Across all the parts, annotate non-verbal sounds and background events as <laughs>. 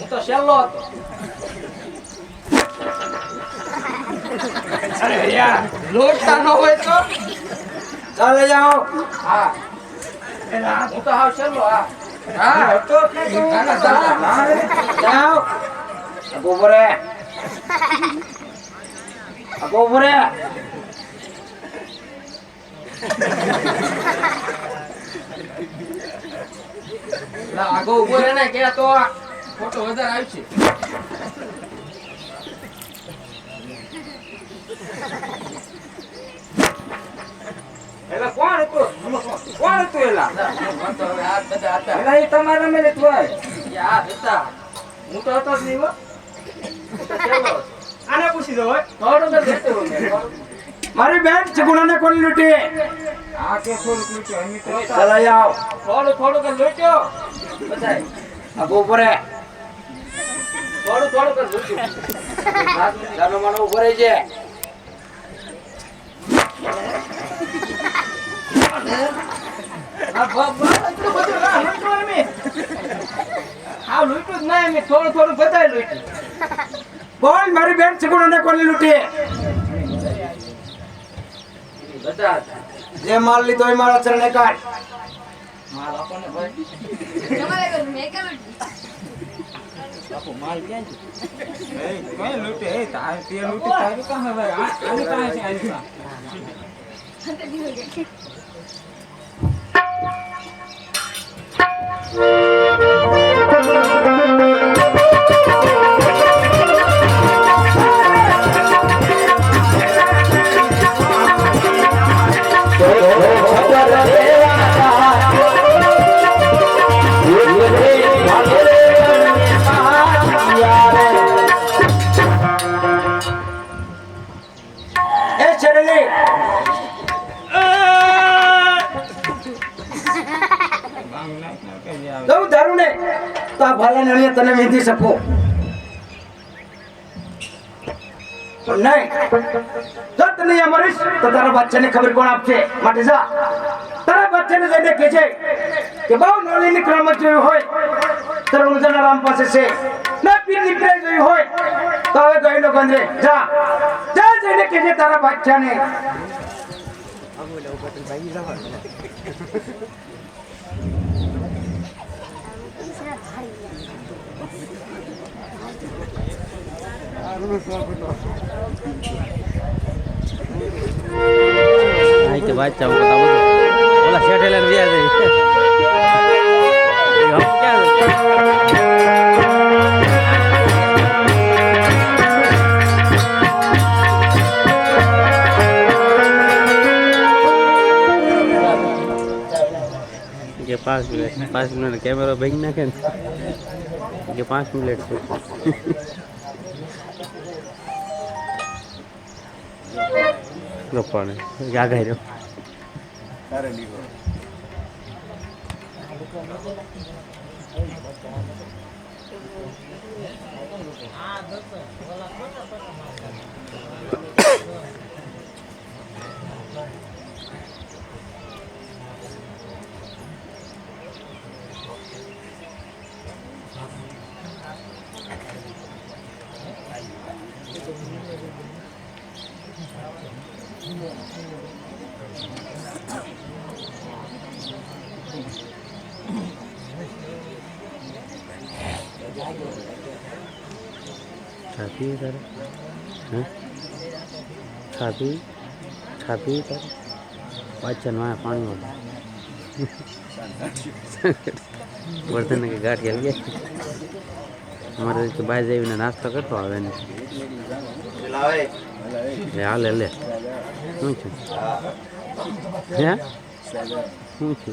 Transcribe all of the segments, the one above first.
હું તો છેલ્લો હતો અરે યાર લોટતા ન હોય તો? ચાલે જાઓ. હા. હું તો હાવ છેલ્લો હા. હા તો. જાઓ. આગો ઊભો રહે ને કે તો ફોટો વધારે આવશે એલા કોણ હતું? કોણ હતું એલા? તો એલા એ તમારા મેં લેતું હોય. યાર હતા. હું તો હતો જ નહીં હો. તો. આને પૂછી દો હોય. થોડું તો થોડું. મારી બેન ચગુણાને કોણ લૂટી? આ કે લૂંટ્યો, તો બધાય. ઊભો થોડું જ લૂંટ્યું હાથ નથી. ચાલો મને ઊભો રહી છે. આ બ- બ- એટલું બધું ના લૂંટવાનું મેં. આ લૂંટ્યું જ ના એમ, થોડું થોડું બધાય લૂંટ્યું. બોલ મારી બેન ચગુણાને કોણ લૂટી માલ એ મારા ચરણે કાઢ માલ આપો ને ભાઈ. તમારે કોઈ મેકઅપ આપો, માલ ક્યાં તો તારા બચ્ચાને ખબર કોણ આપશે? માટે જા. તારા બચ્ચાને જઈને કહેજે કે બહુ નોલી નીકળવા જોયું હોય. તારા ઊંઝાના રામ પાસે છે. ના, પીર નીકળે જોયું હોય. તો હવે ગઈ નો ગંધે જા. જા જઈને કહેજે તારા બચ્ચાને. અહીં તે વાત ચાલુ કરતા બધું ઓલા શેઠ લઈને વ્યા જાય એ હમ ક્યાં કે પાંચ મિનિટ પાંચ મિનિટ કેમેરો ભાઈ નાખે ને કે પાંચ મિનિટ છે ગપ્પાને આગળ રહ્યો છાપી તારે હે છાપી છાપી તારે પાછળમાં પાણી વર્ધન કે ગાંઠ ગયેલ ગયા અમારે તો બહાર જઈને નાસ્તો કરતો આવે ને લે હાલે લે શું છે હે શું છે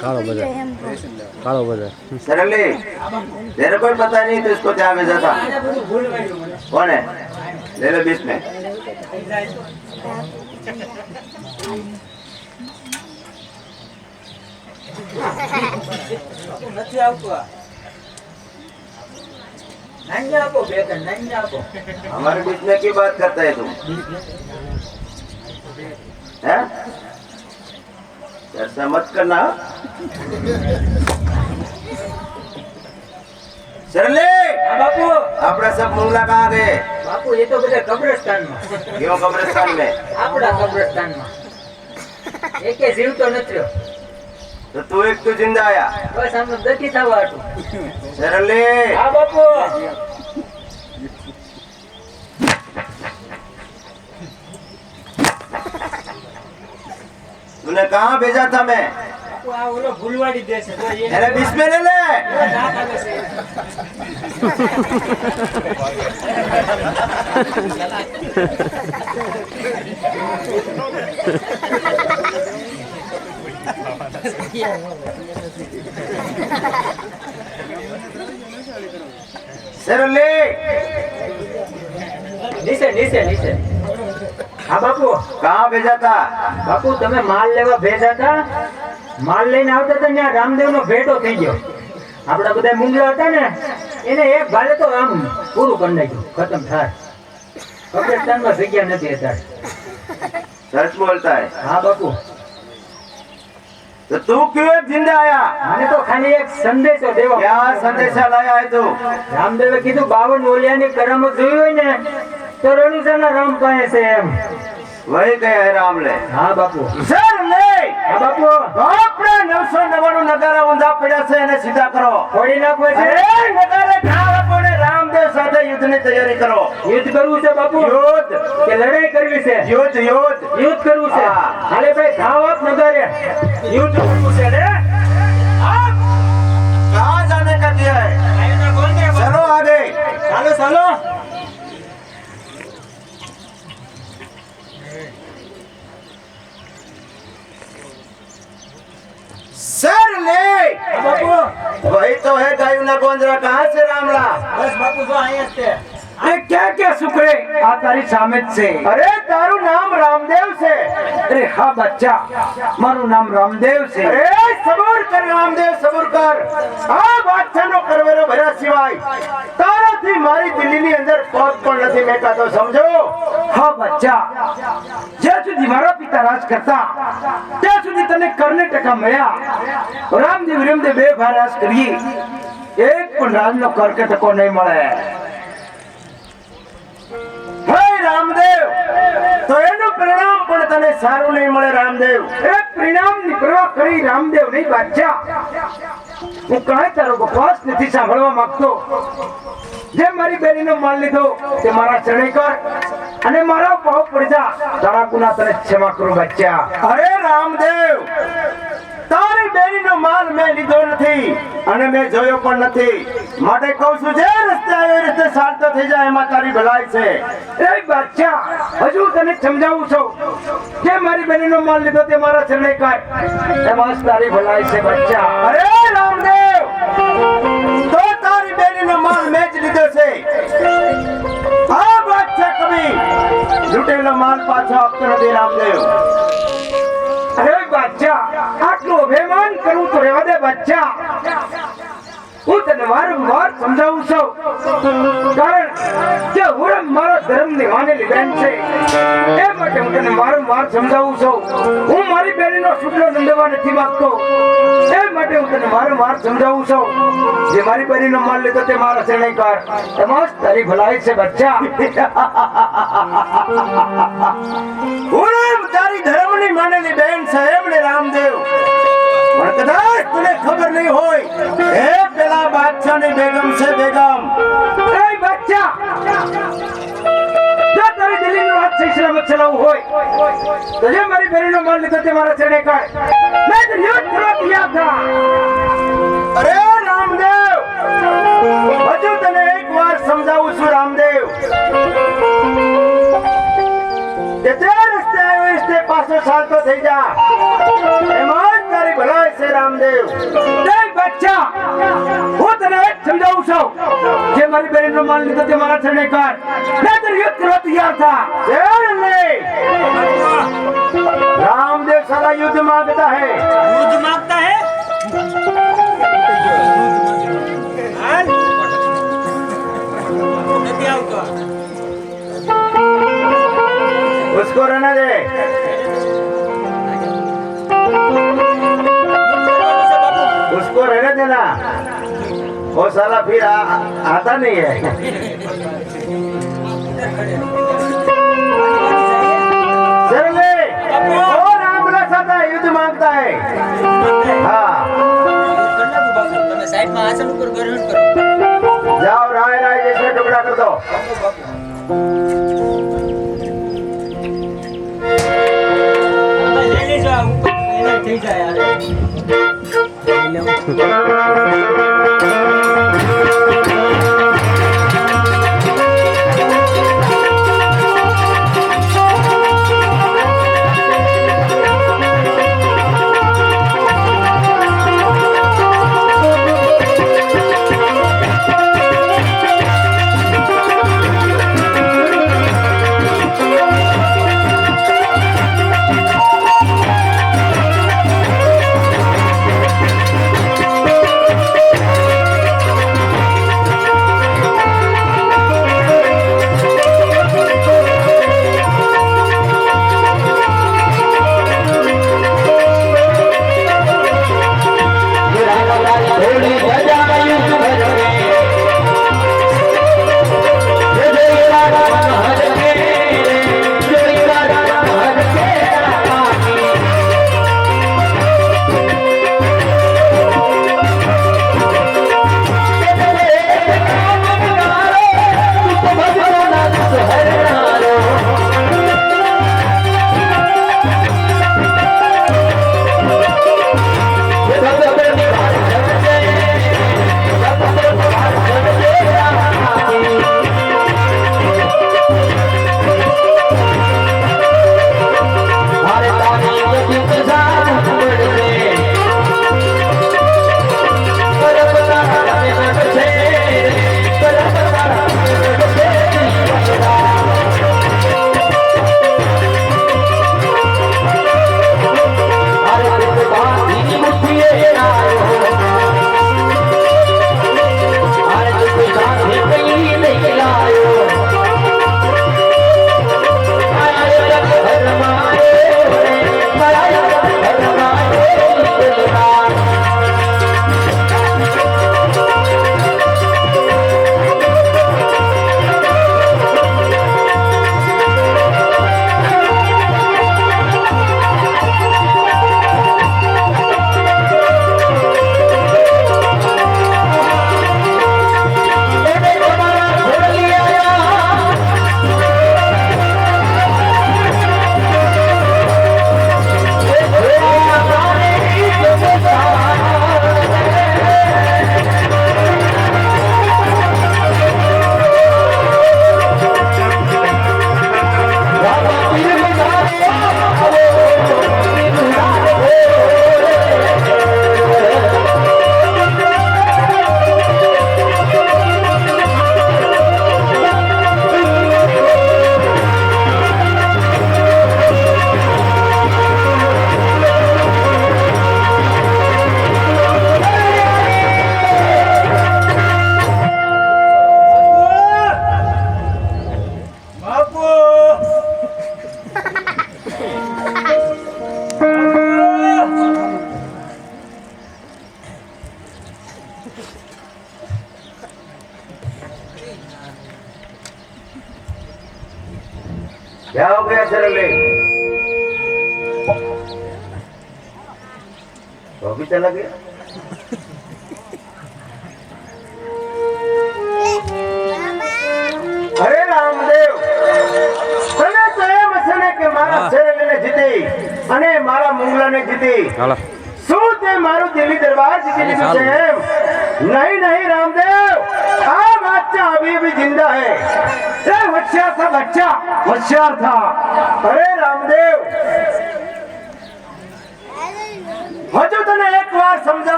કાળો બજાર કાળો બજાર सरली तेरे को ही पता नहीं तो इसको क्या भेजा था આને બધું ભૂલવાયું મને. कौन है ले लो बीच में નથી આવતું આ. નાની આપો બે ત્રણ નાની આપો हमारे बीच में की बात करता है तुम हैं ऐसा मत करना सरले હા બાપુ अपना सब मुंगला कहाँ गए બાપુ એ તો બધા કબ્રસ્તાનમાં क्यों कब्रिस्तान में આપણા કબ્રસ્તાનમાં એકે જીવતો નથી રહ્યો. तो तू एक तू जिंदा आया બસ આમ દકી થવા હતું सरले હા બાપુ तूने कहाँ भेजा था मैं? अरे बीच में ले ले। <laughs> सर ले नीचे नीचे नीचे। હા બાપુ. કા ભેજા હતા બાપુ તમે માલ લેવા ભેજા હતા માલ લઈને આવતા હતા ત્યાં રામદેવ નો ભેટો થઈ ગયો. આપણા બધા મુંગલા હતા ને એને એક ભાલે તો આમ પૂરું કરી નાખ્યું. ખતમ થાય. પાકિસ્તાનમાં જગ્યા નથી અત્યારે. સચ બોલતા હા બાપુ. તો તું ક્યો જિંદા આયા? મને તો ખાલી એક સંદેશો દેવો ક્યાં સંદેશા લાયા હે તું? રામદેવે કીધું બાવન ઓલિયાની કરમ જોઈ હોય ને તો રણુસરના રામ પાસે છે એમ. वही कहे है राम ले હા બાપુ સરલે હા બાપુ આપણે નવસો નવાણું નગારા ઊંધા પડ્યા છે એને સીધા કરો ફોડી નાખવા છે અરે નગારે ઘા આપણે રામદેવ સાથે યુદ્ધની તૈયારી કરો યુદ્ધ કરવું છે બાપુ યુદ્ધ કે લડાઈ કરવી છે યુદ્ધ યુદ્ધ યુદ્ધ કરવું છે હા. હાલે ભાઈ ઘાવ આપ નગારે યુદ્ધ કરવું છે રે आप कहाँ जाने का दिया है चलो आगे ચાલો ચાલો सर ले बापू वही तो है गायू ना गोंजरा कहाँ से रामला बस बापू तो आए थे अरे क्या क्या सुकड़े आ तारी सामित से अरे तारू नाम रामदेव से અરે હા બચ્ચા. મારું નામ રામદેવ છે. એ સબૂર કર રામદેવ સબૂર કર. આ બાદશાહનો કરવેરો ભર્યા સિવાય તારાથી મારી દિલ્હીની અંદર પગ પણ નથી મેકાતો સમજો. હા બચ્ચા. જ્યાં સુધી મારા પિતા રાજ કરતા ત્યાં સુધી તને કરને ટકા મળ્યા. રામદેવ રામદેવ બે ભાઈ રાજ કરીએ. એક પણ રાજનો કર કે ટકો નહીં મળે. હે રામદેવ તો એનો પરિણામ તને સારું નહીં મળે રામદેવ. એ પરિણામની પરવા કરી રામદેવ નહીં બાદશાહ હું કાંઈ તારો બકવાસ નથી સાંભળવા માંગતો. જે મારી બેનીનો માલ લીધો તે મારા ચરણે કર અને મારા પાવ પડી જા. તારા ગુના તને ક્ષમા કરું બચ્ચા અરે રામદેવ! તારી બેનીનો માલ મેં લીધો નથી અને મેં જોયો પણ નથી. માટે કહું છું, જે રસ્તે આવ્યો રસ્તે શાંત થઈ જાય, એમાં તારી ભલાઈ છે. એક બાદશાહ હજુ તને સમજાવું છું, જે મારી બહેનનો માલ લીધો તે મારા ચરણે કાય એમાં તારી ભલાઈ છે, બચ્ચા. અરે રામદેવ, તો તારી બેનીનો માલ મેં જ લીધો છે. આ બાદશાહ કવિ. લૂટેલો માલ પાછો આપતો નથી રામદેવ. અરે બચ્ચા, આટલું અભિમાન કરવું તો રહેવા દે બચ્ચા. હું તને વારંવાર સમજાવું છું. કારણ કે હું મારો ધર્મની માનેલી બેન છે. એ માટે હું તને વારંવાર સમજાવું છું. હું મારી બેનનો શુક્લો નંદવા નથી માંગતો. એ માટે હું તને વારંવાર સમજાવું છું. જે મારી બેનનો માલ લીધો તે મારા શ્રેણી કર એમાં જ તારી ભલાઈ છે, બચ્ચા. હું તારી ધર્મની માનેલી બેન છે એમણે રામદેવ. પણ કદાચ તને ખબર નહીં હોય. એ પેલા બાદશાહની બેગમ છે બેગમ? એ જો તારી દિલ્હીનું રાજ સહી સલામત હોય? તો જે મારી બેનનો માલ લીધો તે મારા ચરણે કાઢ મેં તો યુદ્ધ કરવા તૈયાર થા. અરે રામદેવ! હજુ તને એક વાર સમજાવું છું રામદેવ. જે રસ્તે આવ્યો રસ્તે પાછો ચાલતો થઈ જા. એમાં જ તારી એ બચ્ચા હું તને એક સમજાવું છું જે મારી બહેનનો માન લીધો તે મારા ચરણે કર નહીંતર યુદ્ધ કરવા તૈયાર થા रामदेव साला युद्ध मांगता है दूध मांगता है નથી આવતો उसको रहने दे उसको रहने देना वो साला फिर आ, आता नहीं है सरले वो राम के साथ युद्ध मांगता है हाँ તમે સાઈડમાં આસન ઉપર ગ્રહણ કરો जाओ राय राय जैसे टुकड़ा कर दो લઈ લેજો આ ઉપર એને થઈ જાય યાર क्या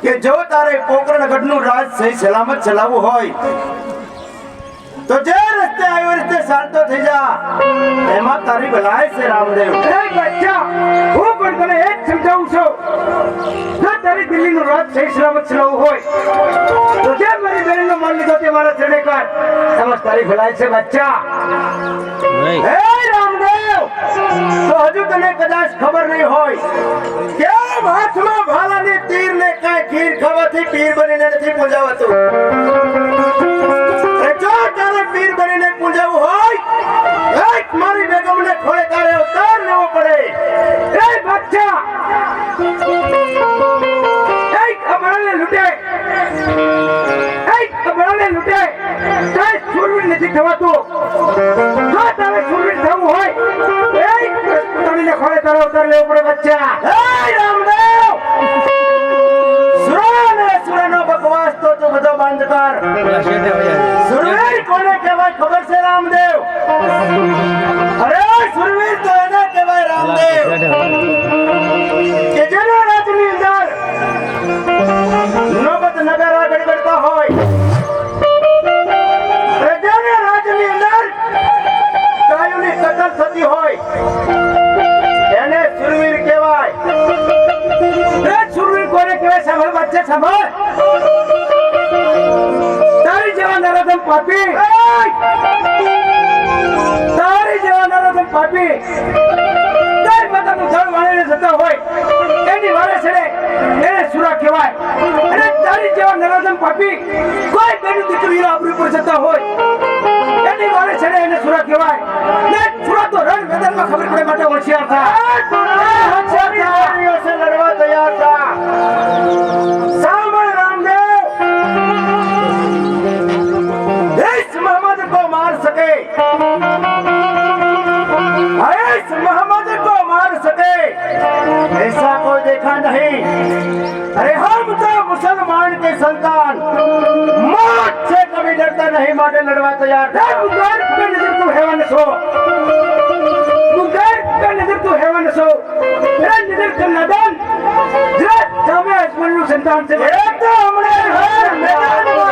કે જો તારે પોકરણગઢનું રાજ સહી સલામત ચલાવવું હોય તો જે રસ્તે આવ્યો રસ્તે ચાલતો થઈ જા. એમાં તારી ભલાઈ છે રામદેવ. બચ્ચા હું પણ તને એ જ સમજાવું છું. જો તારી દિલ્હીનું રાજ સહી સલામત ચલાવવું હોય તો જે મારી બહેનનો માલ લીધો તે મારા ચડે કર. એમાં તારી ભલાઈ છે બચ્ચા. હે રામદેવ તો હજુ તને કદાચ ખબર નહીં હોય. કે હાથમાં ભાલાની તીર ને કાંઈ ખીર ખાવાથી પીર બનીને નથી પૂજાવાતું? બનીને પૂજાવું હોય, એક મારી બેગમને થોડે કાળે અવતાર લેવો પડે. એ બચ્ચા એ લૂટે. એ લૂટે. નથી થવાતું. જો તારે શૂરવીર થવું હોય. એ તમને ખોળે તારે અવતાર લેવો પડે બચ્ચા હે રામદેવ! ને સુરાનો બકવાસ તો બધો બંધ કર. સુરવીર કોને કહેવાય ખબર છે રામદેવ? અરે સુરવીર તો એને કહેવાય રામદેવ. કે જેના રાજની અંદર નોબત નગારા ગડગડતા હોય અને રાજની અંદર ગાયોની કતલ થતી હોય એને સુરવીર કહેવાય. એ કોને કહેવાય સાંભળ વચ્ચે સાંભળ. જેવા પાપી તારી જેવા નરાધમ પાપી તારી માતાનું જળ વાળીને જતા હોય, એની વારે છેડે એને સુરા કહેવાય. અને તારી જેવા નરાધમ પાપી કોઈ બેનું દીકરી આપણી પર જતા હોય, એની વારે છેડે એને સુરા કહેવાય. ને સુરા તો રણ મેદાનમાં ખબર પડે માટે હોશિયાર થા. ऐसा कोई देखा नहीं अरे हम तो मुसलमान के संतान मौत से कभी डरता नहीं माटे लड़वा तैयार था मुगार का नजर तो हैवान सो मुगार का नजर तो हैवान सो मेरा नजर का नादान जरा सामे आसमान નું સંતાન છે ये तो हमने हर मैदान में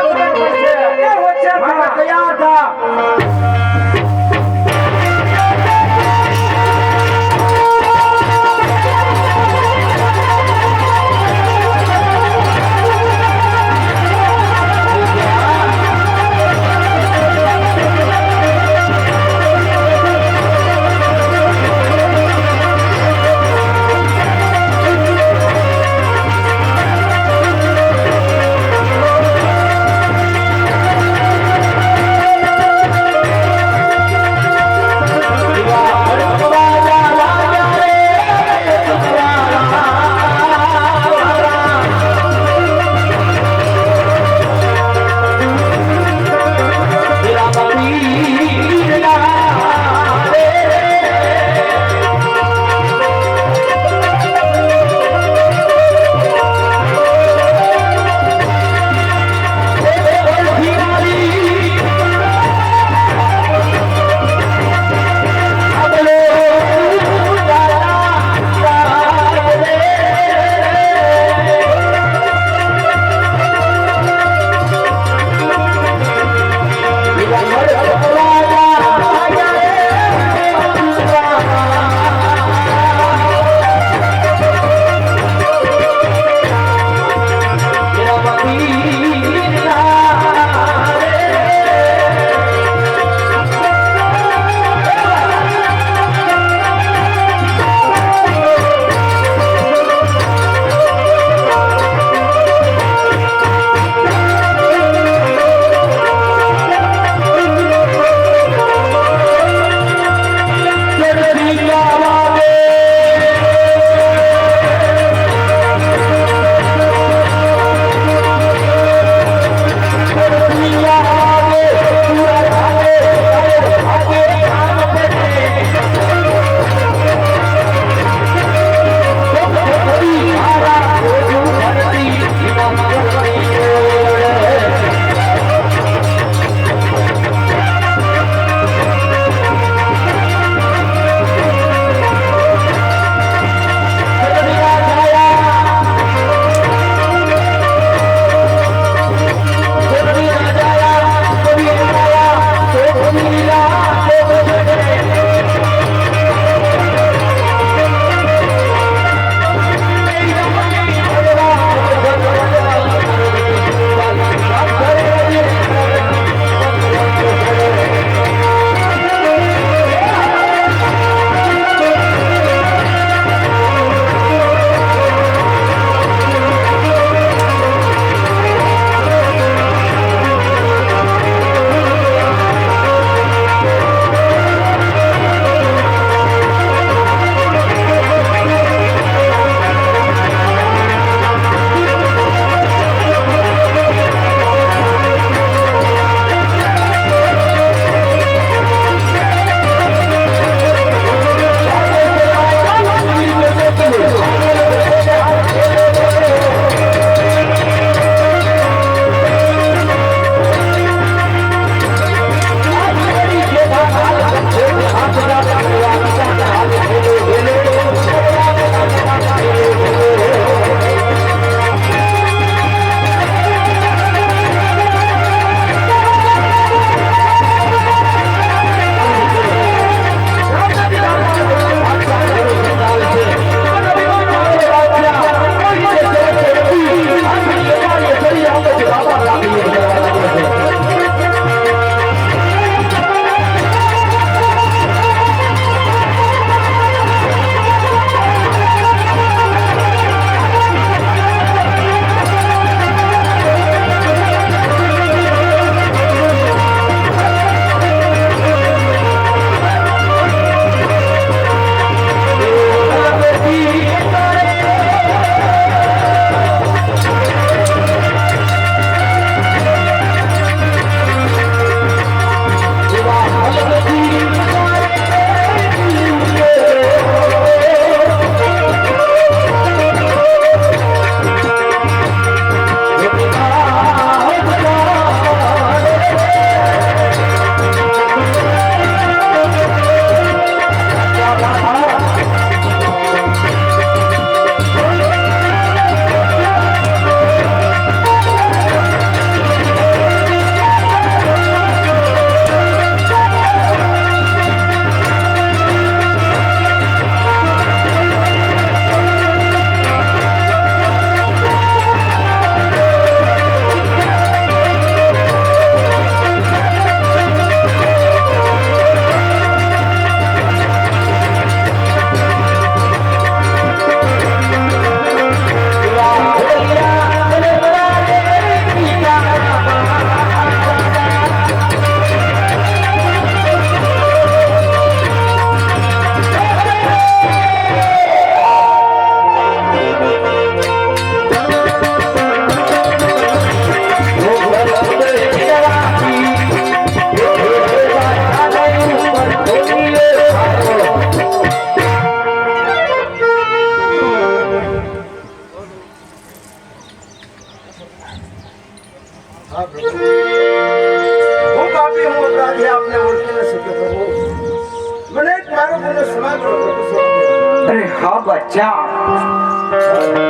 બચ્ચા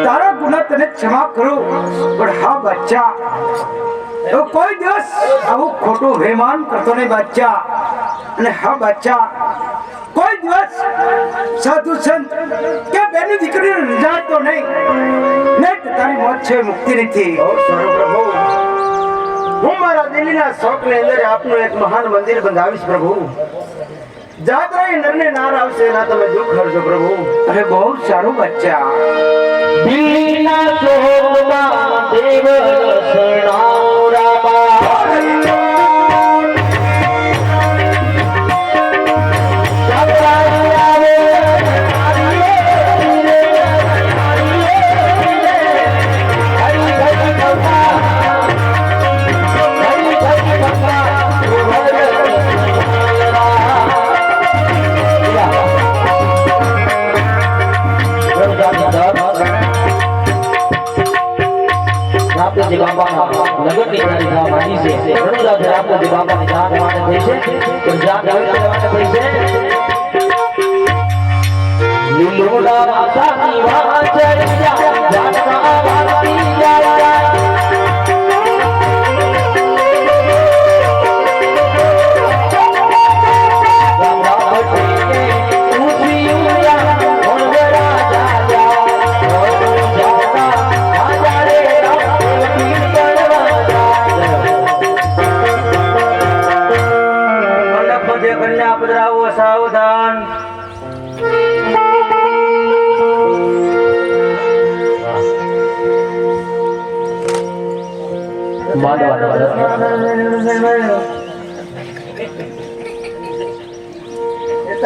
તારા ગુના તને ક્ષમા કરું, પણ હા બચ્ચા તો કોઈ દિવસ આવું ખોટું વેમાન કરતો નહીં બચ્ચા અને હા બચ્ચા કોઈ દિવસ સાધુ સંત કે બેની દીકરીને રીઝાડતો નહીં. નહીં તારી મોત છે, મુક્તિ નથી. હું મારા દિલ્હીના શોખની અંદર આપનું એક મહાન મંદિર બંધાવીશ પ્રભુ. જાત્રા એ નરને નાર આવશે એના તમે દુઃખ કરજો પ્રભુ. અરે બહુ સારું બચ્ચા. દિલ્હીના સોમા દેવ રસણાવરામાં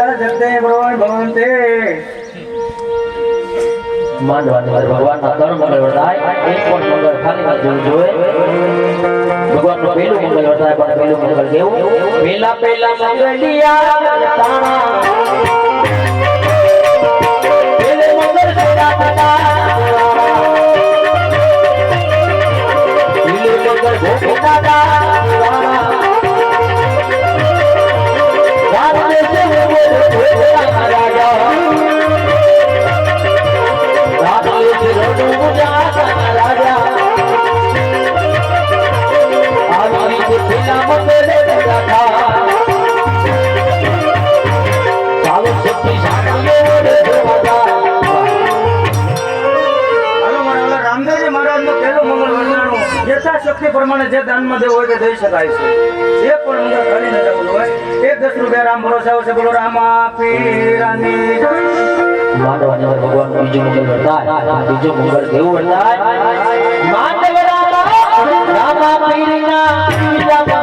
જગતે ભગવાન ભગવંતે ભગવાનના ત્રણ મંગળ વર્તાય એક પણ મંગળ ખાલી ના જવું જોઈએ ભગવાનનું પહેલું મંગળ પણ પહેલું મંગળ કેવું? પેલા પેલા મંગળિયા, તાણા. પેલે મંગળ સદા થતા સે પ્રમાણે જે દાનમાં દેવું હોય તે દઈ શકાય છે. એ પણ અંદર ખાલી ન જવું હોય એક દસ રૂપિયા રામ ભરોસા આવશે. બોલો રામા પીરાની જય. ભગવાન બીજો મંગળ વર્તાય. બીજો મંગળ દેવ વર્તાય? માંડવ રામા રામા પીરના.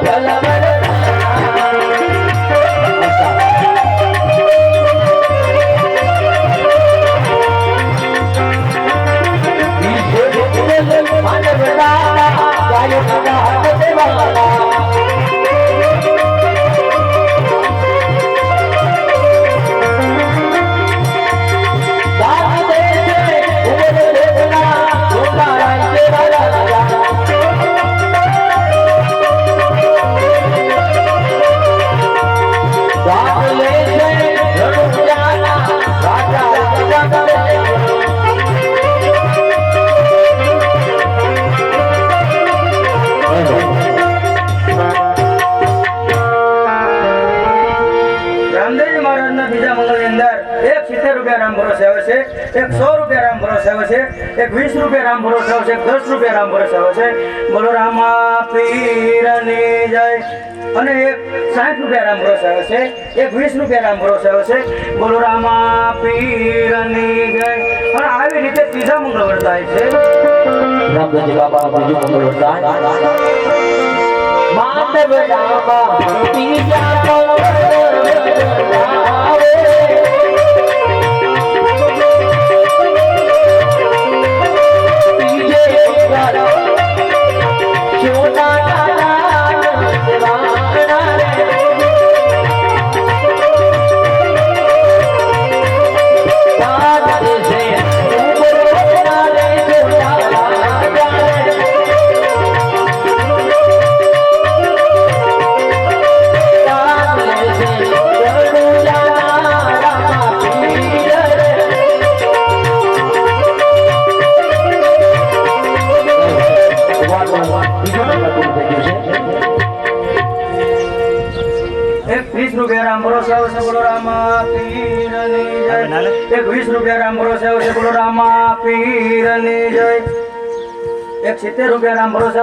એક સો રૂપિયા રામ ભરોસે આવે છે એક વીસ રૂપિયા રામ ભરોસે આવે છે દસ રૂપિયા રામ ભરોસે આવે છે બોલો રામા પીરની જય અને એક સાઠ રૂપિયા રામ ભરોસે આવે છે એક વીસ રૂપિયા રામ ભરોસે આવે છે બોલો રામા પીરની જય અને આવી રીતે ત્રીજા મંગળ વર્તાય છે રામદાસજી બાબા બીજું મંગળ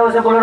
એક સિત્તેર